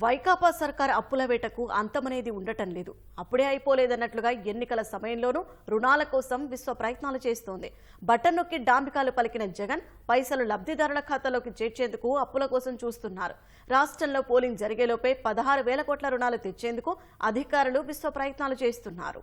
వైకాపా సర్కార్ అప్పుల వేటకు అంతమనేది ఉండటం లేదు. అప్పుడే అయిపోలేదన్నట్లుగా ఎన్నికల సమయంలోనూ రుణాల కోసం విశ్వ ప్రయత్నాలు చేస్తోంది. బటన్ నొక్కి డాంబికాలు పలికిన జగన్ పైసలు లబ్ధిదారుల ఖాతాలోకి చేర్చేందుకు అప్పుల కోసం చూస్తున్నారు. రాష్ట్రంలో పోలింగ్ జరిగేలోపే పదహారు వేల కోట్ల రుణాలు తెచ్చేందుకు అధికారులు విశ్వ ప్రయత్నాలు చేస్తున్నారు.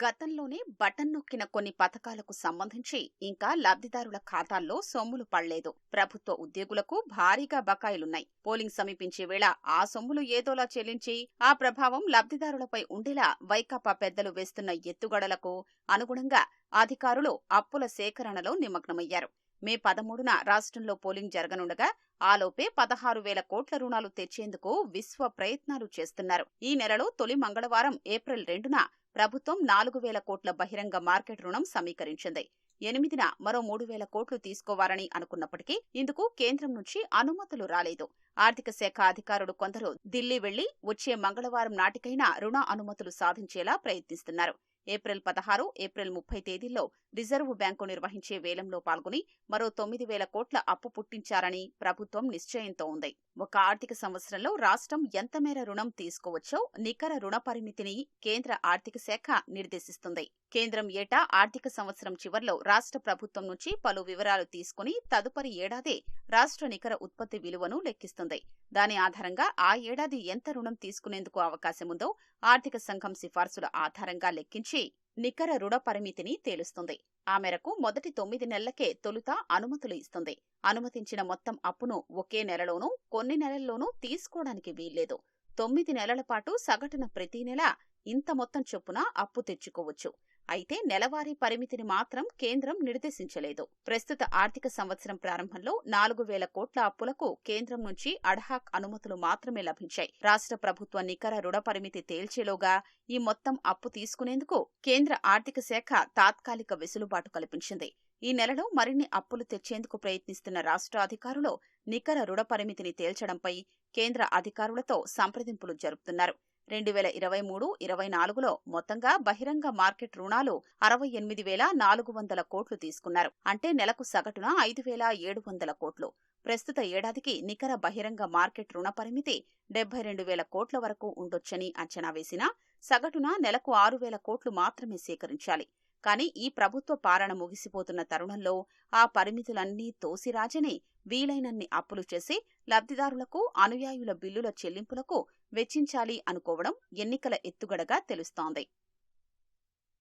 గతంలోనే బటన్ నొక్కిన కొన్ని పథకాలకు సంబంధించి ఇంకా లబ్ధిదారుల ఖాతాల్లో సొమ్ములు పడలేదు. ప్రభుత్వ ఉద్యోగులకు భారీగా బకాయిలున్నాయి. పోలింగ్ సమీపించే వేళ ఆ సొమ్ములు ఏదోలా చెల్లించి ఆ ప్రభావం లబ్ధిదారులపై ఉండేలా వైకాపా పెద్దలు వేస్తున్న ఎత్తుగడలకు అనుగుణంగా అధికారులు అప్పుల సేకరణలో నిమగ్నమయ్యారు. మే పదమూడున రాష్ట్రంలో పోలింగ్ జరగనుండగా ఆలోపే పదహారు వేల కోట్ల రుణాలు తెచ్చేందుకు విశ్వ ప్రయత్నాలు చేస్తున్నారు. ఈ నెలలో తొలి మంగళవారం ఏప్రిల్ రెండున ప్రభుత్వం నాలుగు వేల కోట్ల బహిరంగ మార్కెట్ రుణం సమీకరించింది. ఎనిమిదిన మరో మూడు వేల కోట్లు తీసుకోవాలని అనుకున్నప్పటికీ ఇందుకు కేంద్రం నుంచి అనుమతులు రాలేదు. ఆర్థిక శాఖ అధికారులు కొందరు ఢిల్లీ వెళ్ళి వచ్చే మంగళవారం నాటికైనా రుణ అనుమతులు సాధించేలా ప్రయత్నిస్తున్నారు. ఏప్రిల్ పదహారు ఏప్రిల్ ముప్పై తేదీల్లో రిజర్వ్ బ్యాంకు నిర్వహించే వేలంలో పాల్గొని మరో తొమ్మిది వేల కోట్ల అప్పు పుట్టించారని ప్రభుత్వం నిశ్చయంతో ఉంది. ఒక ఆర్థిక సంవత్సరంలో రాష్ట్రం ఎంత మేర రుణం తీసుకోవచ్చో నికర రుణ పరిమితిని కేంద్ర ఆర్థిక శాఖ నిర్దేశిస్తుంది. కేంద్రం ఏటా ఆర్థిక సంవత్సరం చివర్లో రాష్ట్ర ప్రభుత్వం నుంచి పలు వివరాలు తీసుకుని తదుపరి ఏడాది రాష్ట్ర నికర ఉత్పత్తి విలువను లెక్కిస్తుంది. దాని ఆధారంగా ఆ ఏడాది ఎంత రుణం తీసుకునేందుకు అవకాశముందో ఆర్థిక సంఘం సిఫార్సుల ఆధారంగా లెక్కించి నికర రుణ పరిమితిని తేలుస్తుంది. ఆ మేరకు మొదటి తొమ్మిది నెలలకే తొలుత అనుమతులు ఇస్తుంది. అనుమతించిన మొత్తం అప్పును ఒకే నెలలోనూ కొన్ని నెలల్లోనూ తీసుకోవడానికి వీల్లేదు. తొమ్మిది నెలల పాటు సగటున ప్రతి నెల ఇంత మొత్తం చొప్పున అప్పు తెచ్చుకోవచ్చు. అయితే నెలవారీ పరిమితిని మాత్రం కేంద్రం నిర్దేశించలేదు. ప్రస్తుత ఆర్థిక సంవత్సరం ప్రారంభంలో నాలుగు వేల కోట్ల అప్పులకు కేంద్రం నుంచి అడ్హాక్ అనుమతులు మాత్రమే లభించాయి. రాష్ట్ర ప్రభుత్వ నికర రుణ పరిమితి తేల్చేలోగా ఈ మొత్తం అప్పు తీసుకునేందుకు కేంద్ర ఆర్థిక శాఖ తాత్కాలిక వెసులుబాటు కల్పించింది. ఈ నెలలో మరిన్ని అప్పులు తెచ్చేందుకు ప్రయత్నిస్తున్న రాష్ట్ర అధికారులు నికర రుణ పరిమితిని తేల్చడంపై కేంద్ర అధికారులతో సంప్రదింపులు జరుపుతున్నారు. రెండు వేల ఇరవై మూడు ఇరవై నాలుగులో మొత్తంగా బహిరంగ మార్కెట్ రుణాలు అరవై ఎనిమిది వేల నాలుగు వందల కోట్లు తీసుకున్నారు. అంటే నెలకు సగటున ఐదు వేల ఏడు వందల కోట్లు. ప్రస్తుత ఏడాదికి నికర బహిరంగ మార్కెట్ రుణ పరిమితి డెబ్బై రెండు వేల కోట్ల వరకు ఉండొచ్చని అంచనా వేసినా సగటున నెలకు ఆరు వేల కోట్లు మాత్రమే సేకరించాలి. కానీ ఈ ప్రభుత్వ పాలన ముగిసిపోతున్న తరుణంలో ఆ పరిమితులన్నీ తోసిరాజని వీలైనన్ని అప్పులు చేసి లబ్ధిదారులకు అనుయాయుల బిల్లుల చెల్లింపులకు వెచ్చించాలి అనుకోవడం ఎన్నికల ఎత్తుగడగా తెలుస్తోంది.